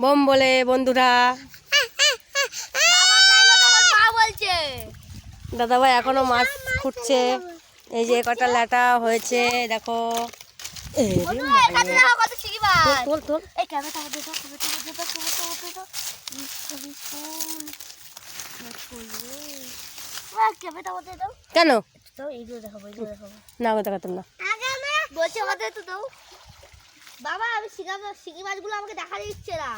Bomb বলে, বন্ধুরা। দাদা ভাই এখনও মাছ খুঁটছে এই যে কটা ল্যাটা হয়েছে, দেখো। কেন? না দেখাতাম না। আমাদের তো বাবা আমি শিঙা শিঙি মাছগুলো আমাকে দেখা দিচ্ছে না।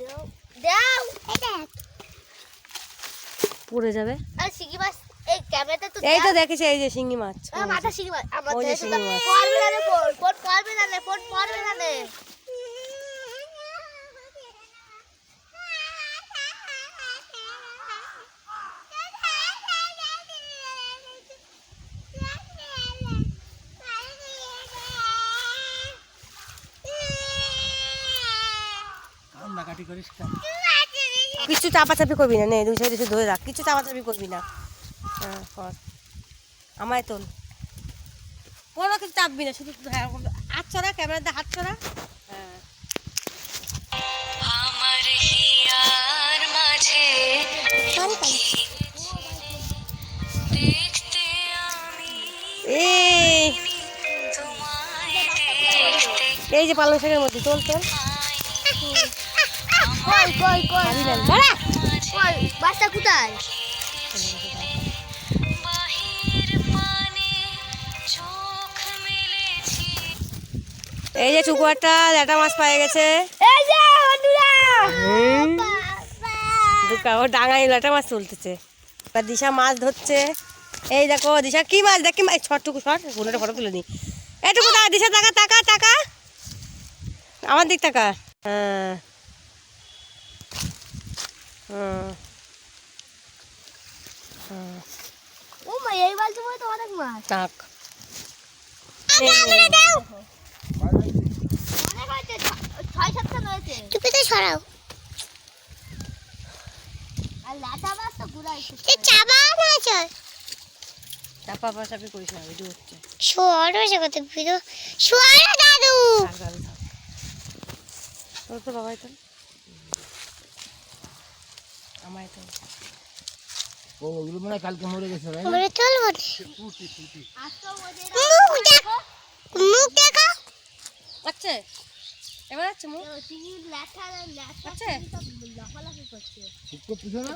দাও। দাও। এটা যাবে। আর শিখি মাছ এই ক্যামেরাটা তো এই তো দেখেছি এই যে শিঙ্গি মাছ। আ, মাথা মাছ। আমার তো শিঙি মাছ। না কিছু চাপাচাপি করবি না নে দুই সাইডে শুধু ধরে রাখ কিছু চাপাচাপি করবি না। হ্যাঁ কর। আমায় তোল। কোনো কিছু চাপবি না শুধু হ্যাঁ হাত ছড়া ক্যামেরাতে হাত ছড়া। হ্যাঁ আমার হিয়ার মাঝে দেখতে আমি? এই। এই যে পালং শাকের মধ্যে তোল তোল। কই কই কই? দাঁড়া। কই বাসটা কোথায়? বাহির পানে চোখ মেলেছি এই যে চুকুয়ারটা ল্যাটা মাছ পায়ে গেছে। এই যে বন্ধুরা। দুকা ও ডাঙায় ল্যাটা মাছ তুলতেছে। এবার দিশা মাছ ধরছে। এই দেখো দিশা কি মাছ? দেখ কি মাছ? ছটটুকু শট গুলোটা ফটো তুলে নি। এটুকু টাকা দিশা টাকা টাকা টাকা আমার দিক টাকা হ্যাঁ। ও মা এই বালতি মধ্যে তো অনেক মাছ। টাক অনেক হয়েছে ছয় সাতটা রয়েছে সরাও। আর লাটা মাছ তো ঘুরাই সে চাবা না চাপা পাশাপি করিস না ভিডিও হচ্ছে। শোয়ার হয়েছে কত ভিডিও। শোয়ার দাদু। তোর তো বাবাই তোর আমায় তোর ও ওগুলো মনে কালকে মরে গেছে না? মরে চলবো ওদের মুখ দেখো মুখ দেখো। আচ্ছা এবার আছে মুখ? আছে? লাফালাফি করছে না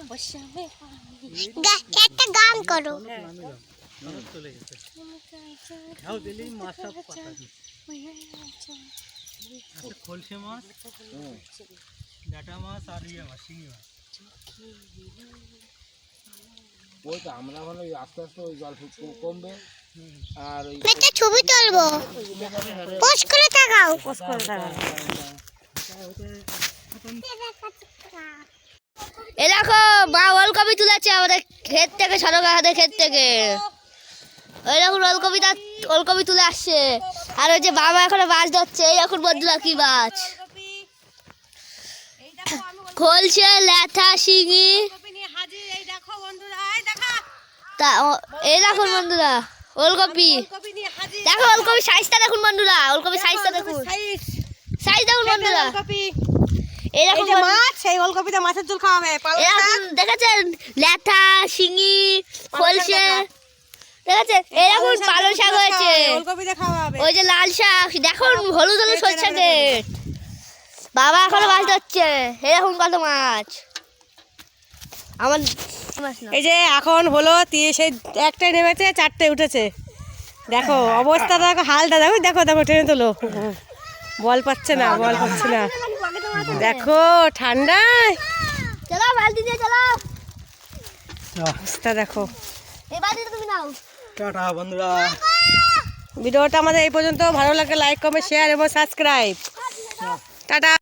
একটা গান করো। খলসে মাছ ডাটা মাছ আর ইয়ে মাছ শিঙি মাছ। ওই তো আমরা ভালো আস্তে আস্তে ওই জল কমবে। আর ওই একটা ছবি তুলবো। পোস্ট করে তাকাও। পোস্ট করে এ দেখো মা ওলকপি তুলেছে আমাদের ক্ষেত থেকে সরকার হাতের ক্ষেত থেকে। ওই দেখুন ওলকপি তার ওলকপি তুলে আসছে। আর ওই যে বাবা এখনও মাছ ধরছে এই এখন বন্ধুরা কি মাছ খোলছে ল্যাথা শিঙি। তা এই দেখুন বন্ধুরা ওলকপি। দেখো ওলকপি সাইজটা দেখুন বন্ধুরা ওলকপি সাইজটা দেখুন। সাইজ দেখুন বন্ধুরা। এই দেখুন মাছ সেই ওলকপিতে মাছের ঝোল খাওয়াবে দেখেছেন? শিঙি খোলছে। দেখেছেন? দেখুন শাক শাক হয়েছে। ওই যে লাল শাক দেখুন হলুদ হলুদ সরষে বাবা এখনও মাছ ধরছে। এরকম কত মাছ। আমার এই যে এখন হলো সেই একটাই নেমেছে চারটে উঠেছে। দেখো অবস্থা দেখো হালটা দেখো দেখো দেখো টেনে তোলো। বল পাচ্ছে না বল পাচ্ছে না। দেখো ঠান্ডায়। চলো বালতি দিয়ে চলো। অবস্থা দেখো। টাটা বন্ধুরা। ভিডিওটা আমাদের এই পর্যন্ত। ভালো লাগে লাইক কমেন্ট শেয়ার এবং সাবস্ক্রাইব টাটা।